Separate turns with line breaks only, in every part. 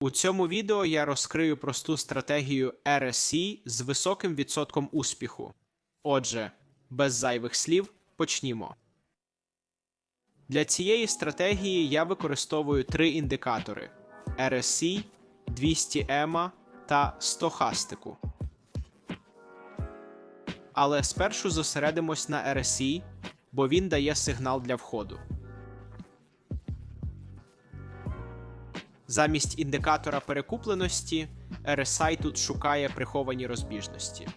У цьому відео я розкрию просту стратегію RSC з високим відсотком успіху. Отже, без зайвих слів почнімо. Для цієї стратегії я використовую три індикатори: RSC, 200 EMA та стохастику. Але спершу зосередимось на RSI, бо він дає сигнал для входу. Замість індикатора перекупленості RSI тут шукає приховані розбіжності.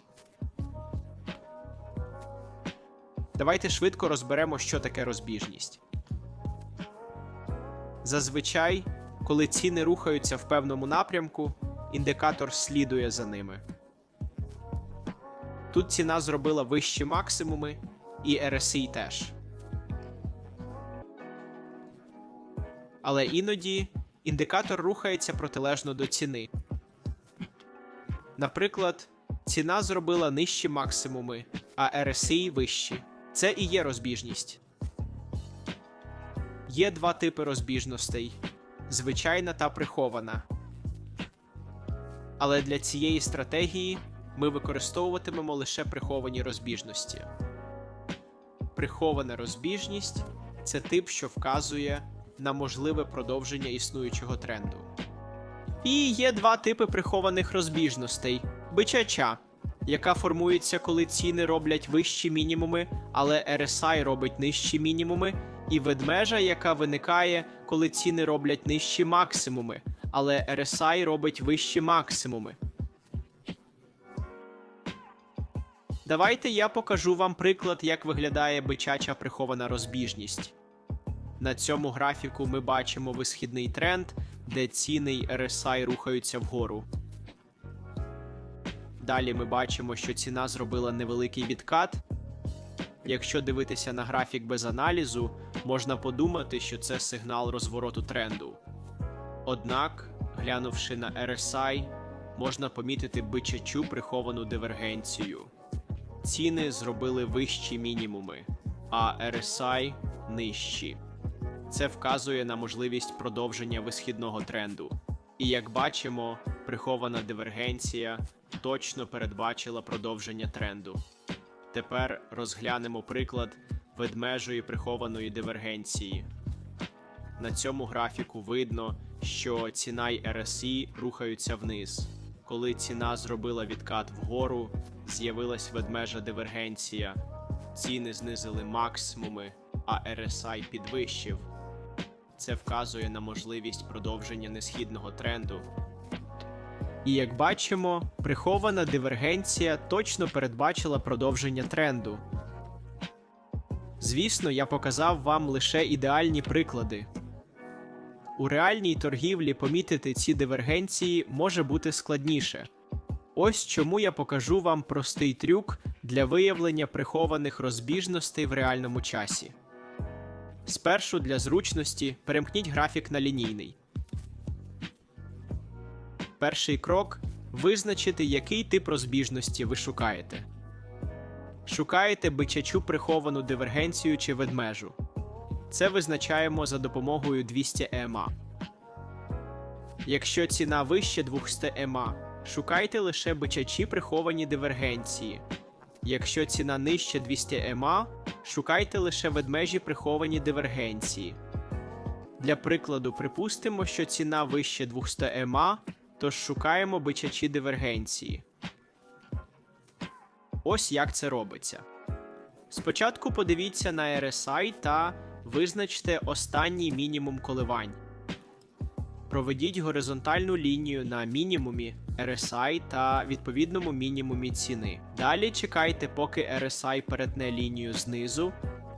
Давайте швидко розберемо, що таке розбіжність. Зазвичай, коли ціни рухаються в певному напрямку, індикатор слідує за ними. Тут ціна зробила вищі максимуми, і RSI теж. Але іноді індикатор рухається протилежно до ціни. Наприклад, ціна зробила нижчі максимуми, а RSI вищі. Це і є розбіжність. Є два типи розбіжностей: звичайна та прихована. Але для цієї стратегії ми використовуватимемо лише приховані розбіжності. Прихована розбіжність це тип, що вказує на можливе продовження існуючого тренду. І є два типи прихованих розбіжностей: бичача, яка формується, коли ціни роблять вищі мінімуми, але RSI робить нижчі мінімуми, і ведмежа, яка виникає, коли ціни роблять нижчі максимуми, але RSI робить вищі максимуми. Давайте я покажу вам приклад, як виглядає бичача прихована розбіжність. На цьому графіку ми бачимо висхідний тренд, де ціни й RSI рухаються вгору. Далі ми бачимо, що ціна зробила невеликий відкат. Якщо дивитися на графік без аналізу, можна подумати, що це сигнал розвороту тренду. Однак, глянувши на RSI, можна помітити бичачу приховану дивергенцію. Ціни зробили вищі мінімуми, а RSI нижчі. Це вказує на можливість продовження висхідного тренду. І як бачимо, прихована дивергенція точно передбачила продовження тренду. Тепер розглянемо приклад ведмежої прихованої дивергенції. На цьому графіку видно, що ціна й RSI рухаються вниз. Коли ціна зробила відкат вгору, з'явилась ведмежа дивергенція. Ціни знизили максимуми, а RSI підвищив. Це вказує на можливість продовження несхідного тренду. І як бачимо, прихована дивергенція точно передбачила продовження тренду. Звісно, я показав вам лише ідеальні приклади. У реальній торгівлі помітити ці дивергенції може бути складніше. Ось чому я покажу вам простий трюк для виявлення прихованих розбіжностей в реальному часі. Спершу для зручності перемкніть графік на лінійний. Перший крок визначити, який тип розбіжності ви шукаєте. Шукаєте бичачу приховану дивергенцію чи ведмежу. Це визначаємо за допомогою 200 EMA. Якщо ціна вище 200 EMA, шукайте лише бичачі приховані дивергенції. Якщо ціна нижче 200 EMA, шукайте лише ведмежі приховані дивергенції. Для прикладу, припустимо, що ціна вище 200 EMA, тож шукаємо бичачі дивергенції. Ось як це робиться. Спочатку подивіться на RSI та визначте останній мінімум коливань. Проведіть горизонтальну лінію на мінімумі RSI та відповідному мінімумі ціни. Далі чекайте, поки RSI перетне лінію знизу,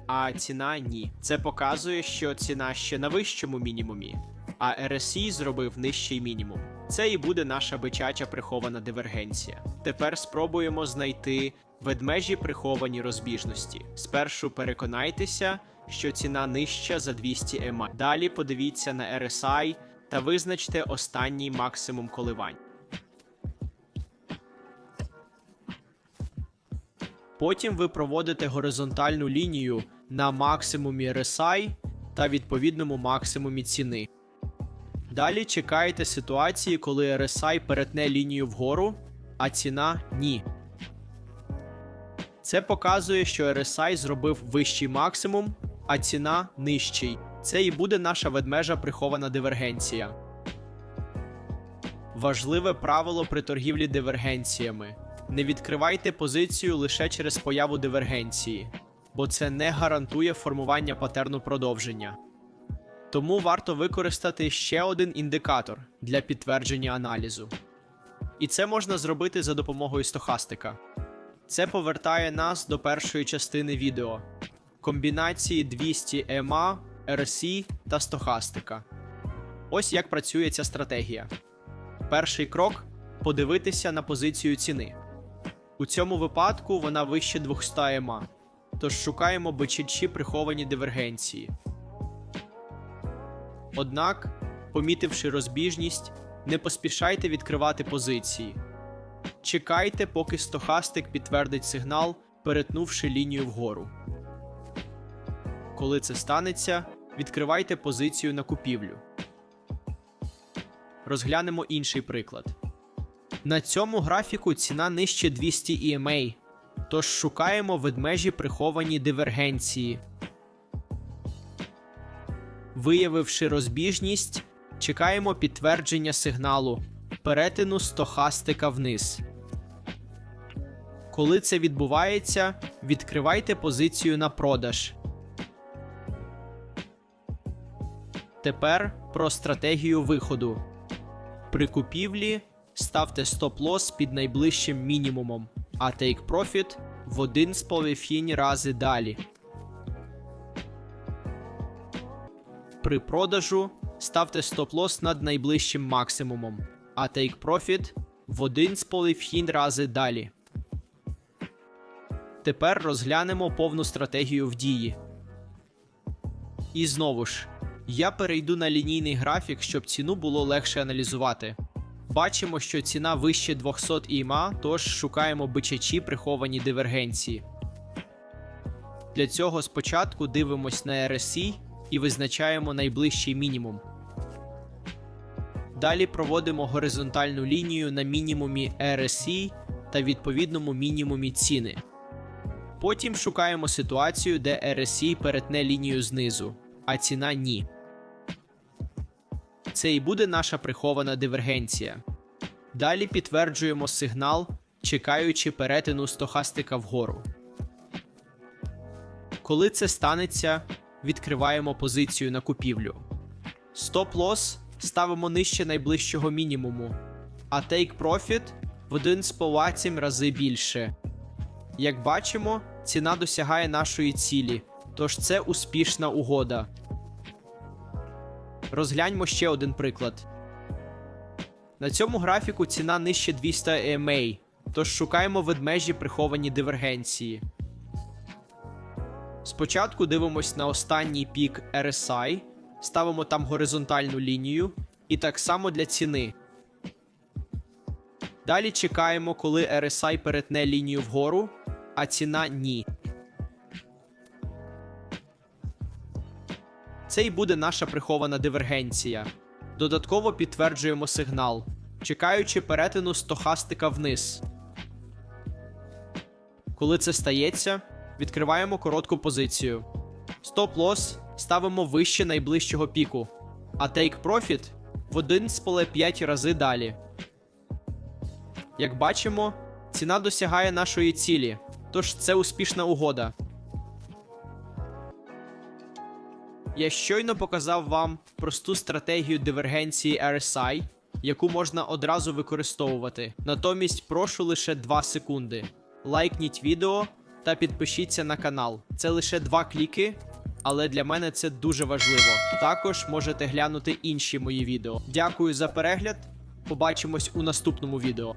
а ціна ні. Це показує, що ціна ще на вищому мінімумі, а RSI зробив нижчий мінімум. Це і буде наша бичача прихована дивергенція. Тепер спробуємо знайти ведмежі приховані розбіжності. Спершу переконайтеся, що ціна нижча за 200 EMA. Далі подивіться на RSI та визначте останній максимум коливань. Потім ви проводите горизонтальну лінію на максимумі RSI та відповідному максимумі ціни. Далі чекаєте ситуації, коли RSI перетне лінію вгору, а ціна ні. Це показує, що RSI зробив вищий максимум, а ціна нижчий. Це і буде наша ведмежа прихована дивергенція. Важливе правило при торгівлі дивергенціями: не відкривайте позицію лише через появу дивергенції, бо це не гарантує формування патерну продовження. Тому варто використати ще один індикатор для підтвердження аналізу. І це можна зробити за допомогою стохастика. Це повертає нас до першої частини відео комбінації 200 EMA, RSI та стохастика. Ось як працює ця стратегія. Перший крок подивитися на позицію ціни. У цьому випадку вона вище 200 EMA, тож шукаємо бичачі приховані дивергенції. Однак, помітивши розбіжність, не поспішайте відкривати позиції. Чекайте, поки стохастик підтвердить сигнал, перетнувши лінію вгору. Коли це станеться, відкривайте позицію на купівлю. Розглянемо інший приклад. На цьому графіку ціна нижче 200 EMA, тож шукаємо ведмежі приховані дивергенції. Виявивши розбіжність, чекаємо підтвердження сигналу перетину стохастика вниз. Коли це відбувається, відкривайте позицію на продаж. Тепер про стратегію виходу. При купівлі ставте стоп-лосс під найближчим мінімумом, а take profit в 1,5 рази далі. При продажу ставте стоп-лосс над найближчим максимумом, а take profit в 1,5 рази далі. Тепер розглянемо повну стратегію в дії. І знову ж, я перейду на лінійний графік, щоб ціну було легше аналізувати. Бачимо, що ціна вище 200 ІМА, тож шукаємо бичачі приховані дивергенції. Для цього спочатку дивимось на RSI і визначаємо найближчий мінімум. Далі проводимо горизонтальну лінію на мінімумі RSI та відповідному мінімумі ціни. Потім шукаємо ситуацію, де RSI перетне лінію знизу, а ціна ні. Це і буде наша прихована дивергенція. Далі підтверджуємо сигнал, чекаючи перетину стохастика вгору. Коли це станеться, відкриваємо позицію на купівлю. Стоп-лосс ставимо нижче найближчого мінімуму, а take profit в 1,8 рази більше. Як бачимо, ціна досягає нашої цілі, тож це успішна угода. Розгляньмо ще один приклад. На цьому графіку ціна нижче 200 EMA, тож шукаємо ведмежі приховані дивергенції. Спочатку дивимось на останній пік RSI, ставимо там горизонтальну лінію, і так само для ціни. Далі чекаємо, коли RSI перетне лінію вгору, а ціна ні. Це й буде наша прихована дивергенція. Додатково підтверджуємо сигнал, чекаючи перетину стохастика вниз. Коли це стається, відкриваємо коротку позицію. Стоп-лосс ставимо вище найближчого піку, а take profit в 1,5 рази далі. Як бачимо, ціна досягає нашої цілі, тож це успішна угода. Я щойно показав вам просту стратегію дивергенції RSI, яку можна одразу використовувати. Натомість прошу лише 2 секунди. Лайкніть відео та підпишіться на канал. Це лише 2 кліки, але для мене це дуже важливо. Також можете глянути інші мої відео. Дякую за перегляд. Побачимось у наступному відео.